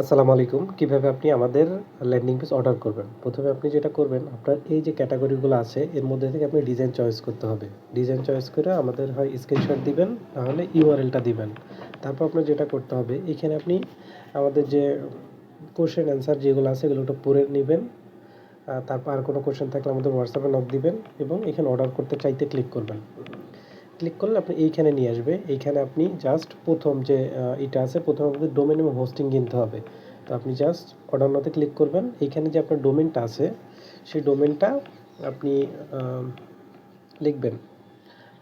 আসসালামু আলাইকুম। কীভাবে আপনি আমাদের ল্যান্ডিং পেজ অর্ডার করবেন? প্রথমে আপনি যেটা করবেন, আপনার এই যে ক্যাটাগরিগুলো আছে, এর মধ্যে থেকে আপনি ডিজাইন চয়েস করতে হবে। ডিজাইন চয়েস করে আমাদের হয় স্ক্রিনশট দিবেন তাহলে ইউআরএলটা দিবেন। তারপর আপনার যেটা করতে হবে, এখানে আপনি আমাদের যে কোশ্চেন অ্যান্সার যেগুলো আছে, এগুলো পড়ে নেবেন। তারপর আর কোনো কোশ্চেন থাকলে আমাদের হোয়াটসঅ্যাপে নক দিবেন এবং এখানে অর্ডার করতে চাইতে ক্লিক করবেন। ক্লিক করলে আপনি এইখানে নিয়ে আসবে। এইখানে আপনি জাস্ট প্রথম যে এটা আছে, প্রথম আপনাদের ডোমেন এবং হোস্টিং কিনতে হবে। তো আপনি জাস্ট অর্ডার নাতে ক্লিক করবেন। এইখানে যে আপনার ডোমেনটা আছে, সেই ডোমেনটা আপনি লিখবেন।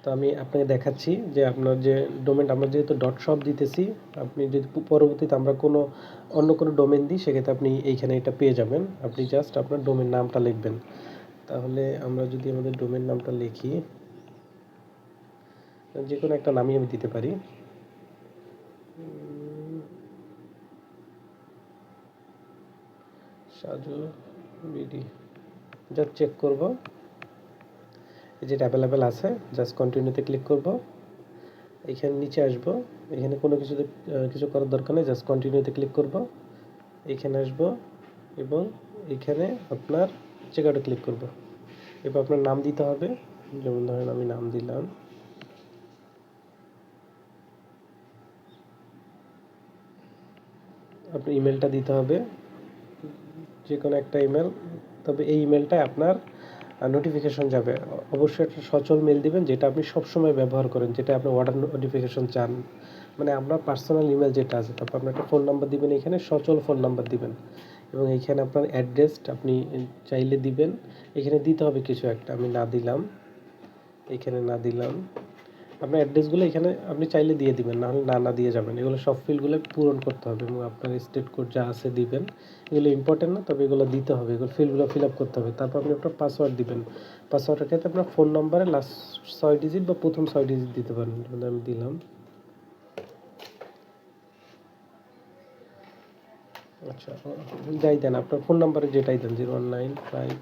তো আমি আপনাকে দেখাচ্ছি যে আপনার যে ডোমেন আমরা যেহেতু ডট শপ দিতেছি, আপনি যদি পরবর্তীতে আমরা কোনো অন্য কোনো ডোমেন দিই, সেক্ষেত্রে আপনি এইখানে এটা পেয়ে যাবেন। আপনি জাস্ট আপনার ডোমেন নামটা লিখবেন। তাহলে আমরা যদি আমাদের ডোমেন নামটা লিখি যে কোনো একটা নামই আমি দিতে পারি। সাজু বিডি জাস্ট চেক করব। এই যেটা অ্যাভেলেবেল আছে জাস্ট কন্টিনিউতে ক্লিক করব। এখানে নিচে আসব। এখানে কোনো কিছু কিছু করার দরকার নেই জাস্ট কন্টিনিউতে ক্লিক করব। এখানে আসব এবং এখানে আপনার চেক ক্লিক করব। এবার আপনার নাম দিতে হবে। যেমন ধরেন আমি নাম দিলাম। আপনার ইমেলটা দিতে হবে। যে কোনো একটা ইমেল তবে এই ইমেলটায় আপনার নোটিফিকেশন যাবে। অবশ্যই একটা সচল মেল দিবেন, যেটা আপনি সবসময় ব্যবহার করেন যেটা আপনি অর্ডার নোটিফিকেশন চান। মানে আপনার পার্সোনাল ইমেল যেটা আছে, তারপর আপনার একটা ফোন নাম্বার দিবেন এখানে, সচল ফোন নাম্বার দিবেন। এবং এইখানে আপনার অ্যাড্রেসটা আপনি চাইলে দিবেন। এখানে দিতে হবে কিছু একটা, আমি না দিলাম। এখানে না দিলাম। আপনার অ্যাড্রেসগুলো এখানে আপনি চাইলে দিয়ে দিবেন, নাহলে না না দিয়ে যাবেন। এগুলো সব ফিল্ডগুলো পূরণ করতে হবে এবং আপনার স্টেট কোড যা আছে দিবেন, এগুলো ইম্পর্টেন্ট না, তবে এগুলো দিতে হবে, এগুলো ফিল্ডগুলো ফিল আপ করতে হবে। তারপর আপনি আপনার পাসওয়ার্ড দিবেন। পাসওয়ার্ডের ক্ষেত্রে আপনার ফোন নাম্বারে লাস্ট ছয় ডিজিট বা প্রথম ছয় ডিজিট দিতে পারেন আমি দিলাম। আচ্ছা যাই দেন, আপনার ফোন নাম্বারে যেটাই দেন জিরো ওয়ান নাইন ফাইভ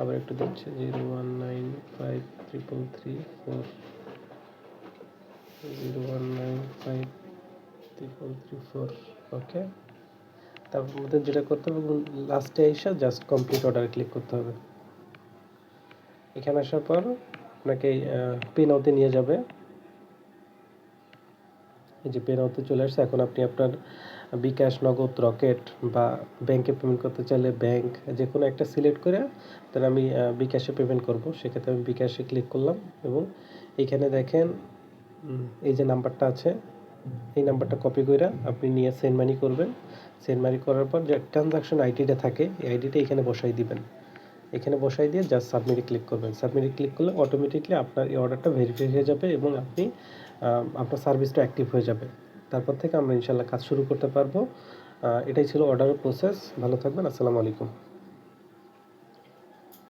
আবার একটু দিচ্ছে zero one nine five triple three four, zero one nine five triple three four, okay? তারপর আমাদের যেটা করতে হবে লাস্টে এসে জাস্ট কমপ্লিট অর্ডারে ক্লিক করতে হবে। এখানে আসার পর আপনাকে পিন আউতে নিয়ে যাবে। এই যে আউতে চলে আসছে, এখন আপনি আপনার বিকাশ নগদ, রকেট বা ব্যাংকে পেমেন্ট করতে চাইলে ব্যাংক যে কোনো একটা সিলেক্ট করে তাহলে আমি বিকাশে পেমেন্ট করব। সেক্ষেত্রে আমি বিকাশে ক্লিক করলাম এবং এখানে দেখেন এই যে নাম্বারটা আছে, এই নাম্বারটা কপি করে আপনি নিয়ে সেন্ড মানি করবেন। সেন্ড মানি করার পর যে ট্রানজাকশন আইডিটা থাকে, এই আইডিটা এখানে বসাই দিবেন। এখানে বসাই দিয়ে জাস্ট সাবমিটে ক্লিক করবেন। সাবমিটে ক্লিক করলে অটোমেটিকলি আপনার এই অর্ডারটা ভেরিফাই হয়ে যাবে এবং আপনি আপনার সার্ভিসটা অ্যাক্টিভ হয়ে যাবে। তারপর থেকে আমরা ইনশাল্লাহ কাজ শুরু করতে পারব। এটাই ছিল অর্ডারের প্রসেস ভালো থাকবেন। আসসালামু আলাইকুম।